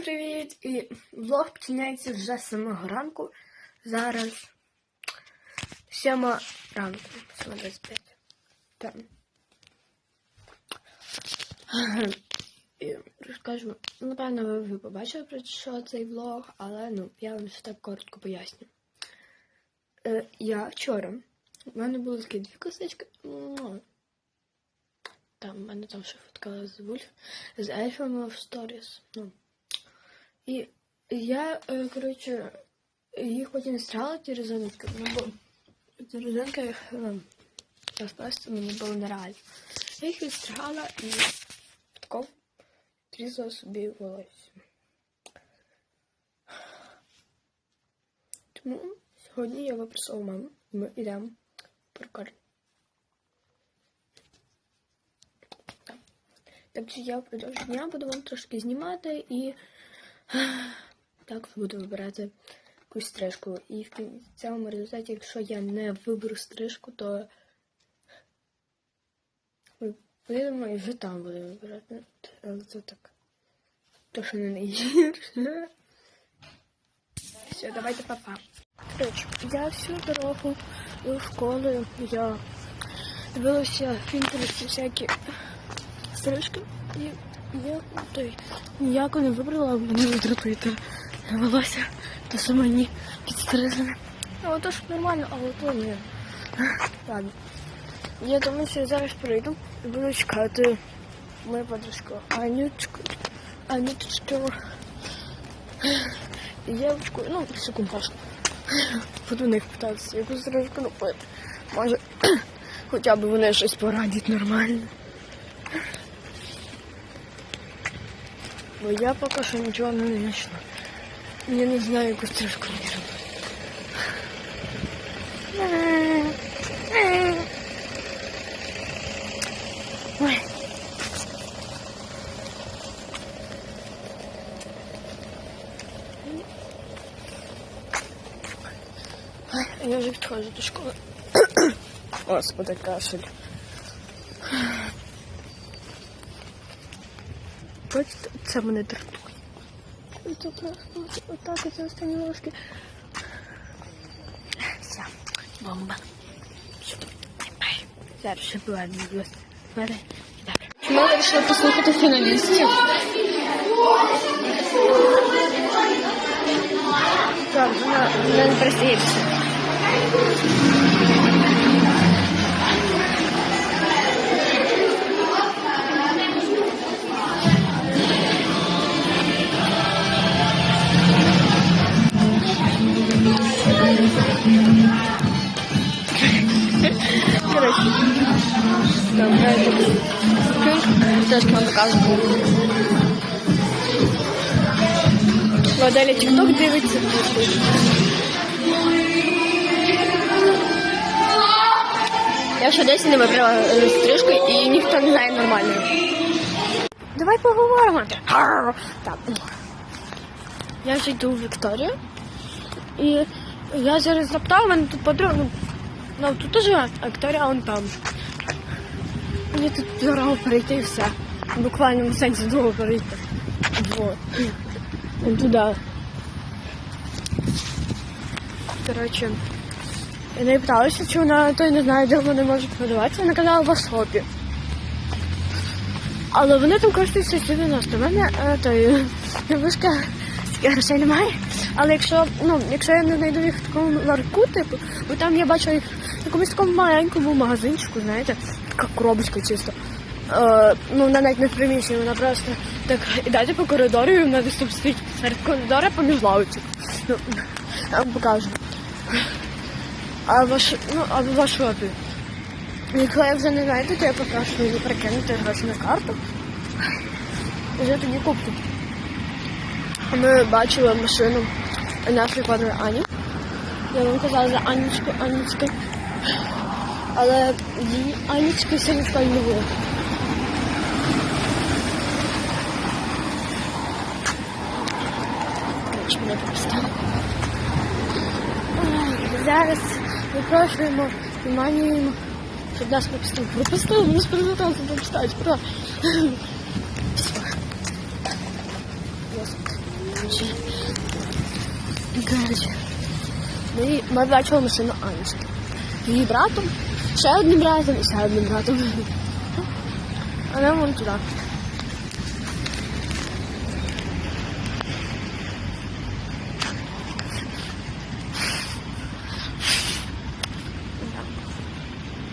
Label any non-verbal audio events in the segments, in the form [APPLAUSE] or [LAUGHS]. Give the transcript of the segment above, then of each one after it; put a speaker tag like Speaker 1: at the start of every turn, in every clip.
Speaker 1: Всім привіт! І влог починається вже з самого ранку. Зараз 7 ранку, 7.25. Там. І розкажу, напевно, ви вже побачили про що цей влог, але ну, я вам ще так коротко поясню. Е, я вчора, в мене були такі дві косички. Там, в мене там ще фоткала з Вульф, з ельфами в сторіс. Ну, і я, е, коротше, їх потім ті резинки, ну, бо ті резинки їх ну, мені було нереально. Я їх відстригала і тако трізала собі волосся. Тому сьогодні я випросила маму, ми йдемо в перукарню. Так що я впродовж дня буду вам трошки знімати і так буду вибирати якусь стрижку. І в кінцевому результаті, якщо я не виберу стрижку, то ми і вже там будемо вибирати. Але це так. То, що не найгірше. Все, давайте папа. Коротше, я всю дорогу до школи я дивилася в інтернеті всякі стрижки. І я той ніяко не вибрала, мені дратуєте волосся, то що мені підстрижене. А ото ж нормально, а ото ні. Ладно. Я думаю, що я зараз прийду і буду чекати мою подружку Анючку. Анюточку. Євочку, ну, секундашку. Буду в них питатися, яку стрижку купити. Може, [CLEARS THROAT] хоча б вони щось порадять нормально. Бо я поки що нічого не знайшла. Я не знаю, яку стрижку мені робити. Ой. Ой, Я вже відходжу до школи. [COUGHS] Господи, кашель. Бачите, це мене дратує. Це просто отак і це останні ложки. Все, бомба. Зараз ще повернемо до мене. Так. Ми вирішили послухати фіналістів. Так, вона не присіється. Этот Пинк теж нам показував. Моделі TikTok дивиться. Я ще десь не вибрала стрижку і ніхто не знає нормально. Давай поговоримо. Так. Я вже йду в Вікторію. І я зараз запитала, мене тут подруга, ну, тут живе, а он там. Мені тут дорого перейти і все. В сенсі дорого перейти. Вот. Вон туди. Коротше, я не питалася, чи вона той не знає, де вони можуть продаватися. Вона казала в Асопі. Але вони там коштують 690. У мене той вишка грошей немає. Але якщо ну, якщо я не знайду їх в такому ларку, типу, бо там я бачила їх в якомусь такому маленькому магазинчику, знаєте, така коробочка чисто. Е, ну, вона навіть не в приміщенні, вона просто так ідете по коридору, і вона десь там стоїть серед коридора поміж лавочок. Ну, я вам покажу. А ваш, ну, а в ваш опі. Якщо я вже не знайду, то я попрошу її перекинути гроші на карту. Вже тоді куплю. Ми бачили машину нашої подруги Ані. Я вам казала за Анічку, Анічку. Але її Анічки сьогодні не було. Мене. Зараз випрошуємо і манюємо, щоб нас пропустили. Пропустили, нас прилетали, пропускають, Короче. Короче. Ми, ми бачили машину Анечки. Її братом, ще одним братом і ще одним братом. А нам вон туди.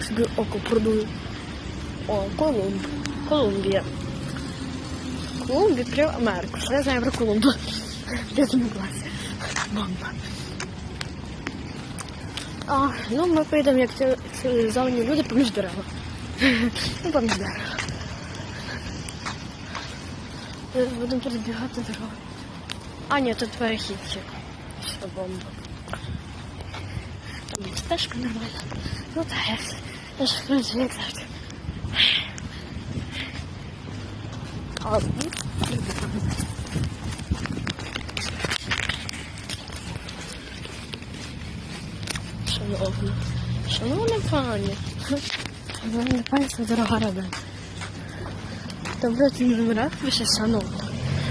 Speaker 1: Собі око продую. О, Колумб. Колумбія. Колумб відкрив Америку. Що я знаю про Колумба? В п'ятому класі. Бомба. А, ну ми поїдемо, як ці цивілізовані люди, поміж дерева. Ну, поміж дерева. Зараз Будемо перебігати дорогу. А, ні, тут перехідчик. Що бомба. Там стежка нормальна. Ну так, я, я ж кажу, як завжди. А, пані. Шановні пані, це дорога рада. Там вроді номера пише шановна.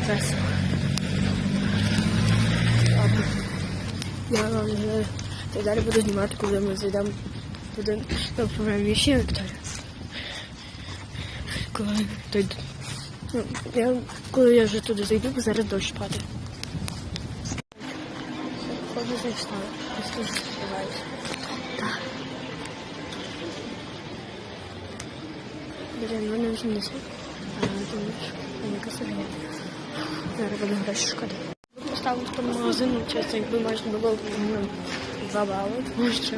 Speaker 1: Весело. Ладно. Я вам вже далі буду знімати, коли ми зайдемо туди до програмі ще Вікторія. Коли той. Ну, я, коли я вже туди зайду, бо зараз дощ падає. Ходу зайшла. Просто сподіваюся. Так. Блін, мене 80. А, думаєш, яка собі. Зараз буду гроші шкода. Поставив в тому магазину, чесно, якби можна було два бали, тому що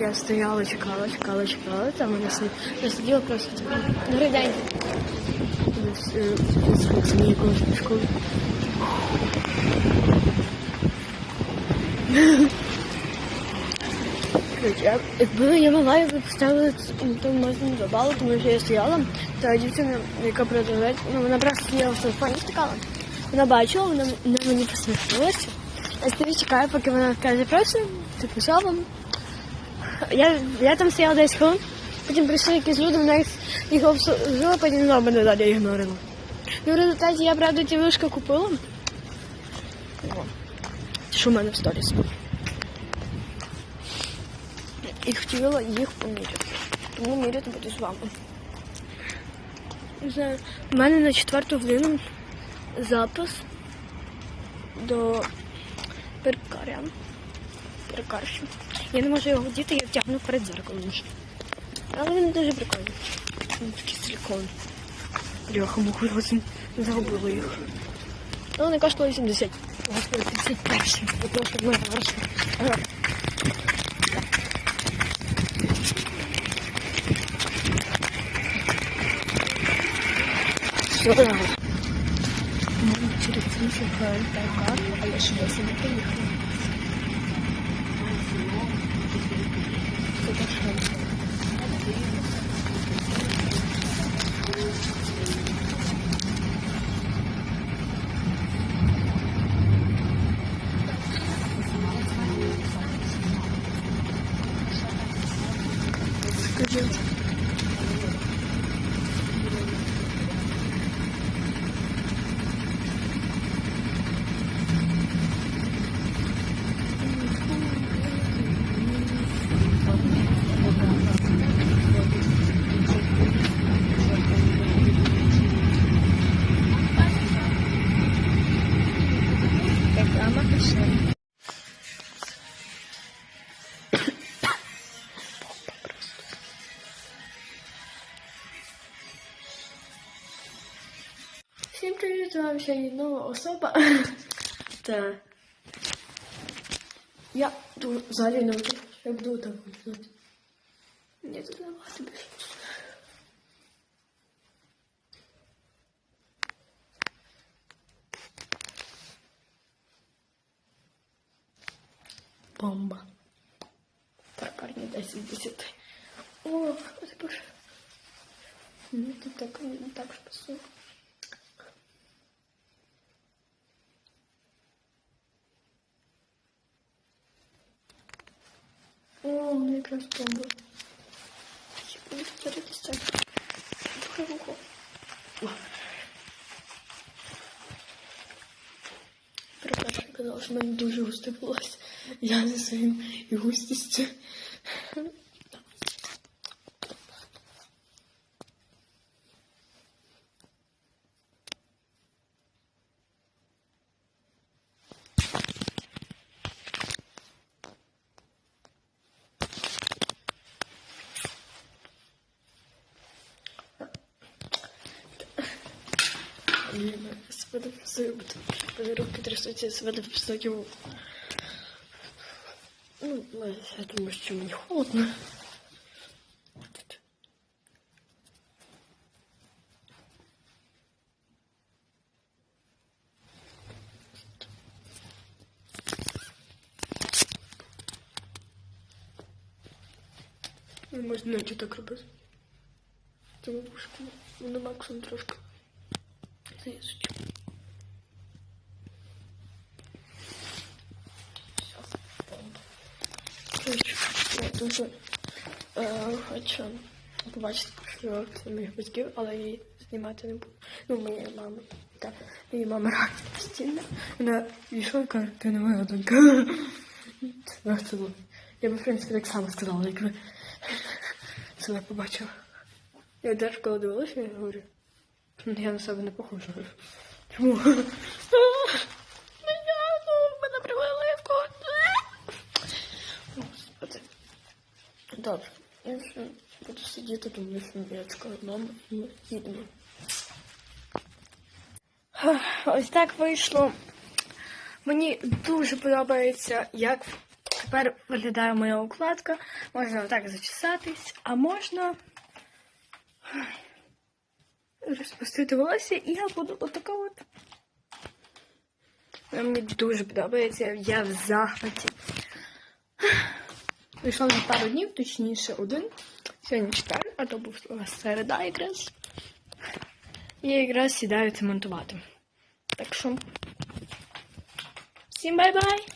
Speaker 1: я стояла, чекала, чекала, чекала, там мене я сиділа просто така, добрий день. Моєї колишньої школи. Короче, я- Якби я могла, я б поставила тому магазині два бали, тому що я стояла, та дівчина, яка продавець, ну вона просто стояла в телефоні стикала. Вона бачила, вона, вона мені посміхнулася. Я стою чекаю, поки вона каже, просто, типу, що вам? Я, я там стояла десь хвилин, потім прийшли якісь люди, вона їх, їх обслужила, потім знову мене далі ігнорила. Ну, в результаті я, правда, ті вишки купила. Що в мене в сторіс. І хотіла їх поміряти. Тому міряти буду з вами. У мене на четверту годину запис до перкаря. Перкарші. Я не можу його діти, я втягну перед зеркалом. Але він дуже прикольний. Він такий силікон. Бляха, муху загубила їх. Ну, вони коштували 70. Господи, 51. Тому що в мене гроші. Все, да. Ну, через 30 хвилин так, а я ще досі не приїхала. Це пішла. Всім привіт, вам ще є нова особа. [LAUGHS] Та я тут взагалі не буду, я буду так. Ні, тут набагато більше. Бомба. Паркарня 10 10. О, це боже. Ну, тут так, не так ж пасує. О, ну якраз бомба. Секунду, зараз так. Слухай вухо. О. казала, що в мене дуже густе волосся. Я за своїм і густістю. Блін, себе дописую, бо руки трясуться, себе дописую. Ну, я думаю, що мені холодно. Не можна навіть так робити. Тому пушку, воно максимум трошки. Зв'язочку. Я дуже е, хочу побачити це моїх батьків, але її знімати не буду. Ну, моєї мами. Так, її мама рада постійно. Вона йшла і каже, ти не моя донька. Це. Я би, в принципі, так само сказала, якби себе побачила. Я теж коли дивилася, я говорю, «Ну, я на себе не похожа. Чому? Ну, я, ну, мене привели в Господи. Добре, я ще буду сидіти, тому що чекаю маму і їдемо. Ось так вийшло. Мені дуже подобається, як тепер виглядає моя укладка. Можна отак зачесатись, а можна розпустити волосся, і я буду отака от. Мені дуже подобається, я в захваті. Вийшло за пару днів, точніше один. Сьогодні четвер, а то був середа якраз. Я якраз сідаю це монтувати. Так що. Всім бай-бай!